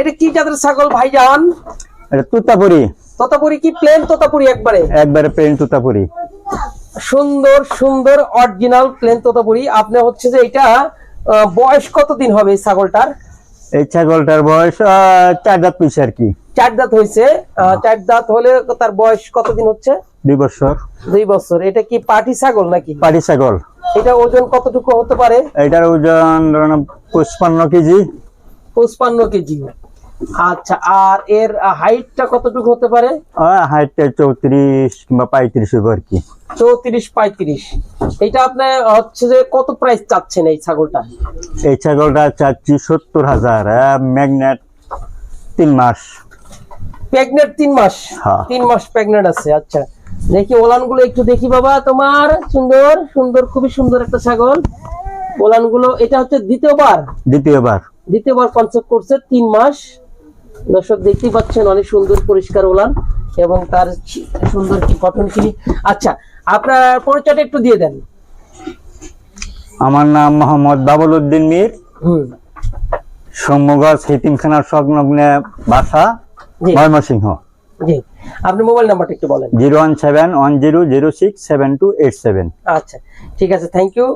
এটা কি জাতের ছাগল ভাইজান? এটা তুতাপুরি। তোতাপুরি কি প্লেন তোতাপুরি একবারে? একবারে প্লেন তুতাপুরি। সুন্দর সুন্দর অরিজিনাল প্লেন তোতাপুরি। আপনি হচ্ছে যে এটা বয়স কতদিন হবে এই ছাগলটার? এই ছাগলটার বয়স চার দাঁত পিস আর কি। চার দাঁত হয়েছে চার দাঁত হলে তার বয়স কতদিন হচ্ছে? দুই বছর। দুই বছর। এটা কি পাটি ছাগল নাকি? পাটি ছাগল। এটা ওজন কতটুকু হতে পারে? এটার ওজন পঁচপান্ন কেজি। পঁচপান্ন কেজি। আচ্ছা আর এর হাইটটা কতটুকু হতে পারে? হাইটটা চৌত্রিশ কিংবা পঁয়ত্রিশ আর কি। চৌত্রিশ পঁয়ত্রিশ। এটা আপনি হচ্ছে যে কত প্রাইস চাচ্ছেন এই ছাগলটা? এই ছাগলটা চাচ্ছি সত্তর হাজার ম্যাগনেট তিন মাস। প্রেগনেন্ট তিন মাস? হ্যাঁ। তিন মাস প্রেগনেন্ট আছে আচ্ছা। দেখি ওলানগুলো একটু দেখি বাবা তোমার। সুন্দর সুন্দর খুবই সুন্দর একটা ছাগল। ওলানগুলো এটা হচ্ছে দ্বিতীয়বার? দ্বিতীয়বার। দ্বিতীয়বার কনসেপ্ট করছে তিন মাস। দর্শক দেখতেই পাচ্ছেন অনেক সুন্দর পরিষ্কার ওলান এবং তার সুন্দর কি গঠন কি আচ্ছা আপনার পরিচয়টা একটু দিয়ে দেন। আমার নাম মোহাম্মদ বাবুল উদ্দিন মীর। সম্মগজ হিতিমখানার সংলগ্নে বাসা ময়মনসিংহ। জি। আপনি মোবাইল নাম্বারটা একটু বলেন। Zero one seven one zero zero six seven two eight seven. আচ্ছা ঠিক আছে থ্যাংক ইউ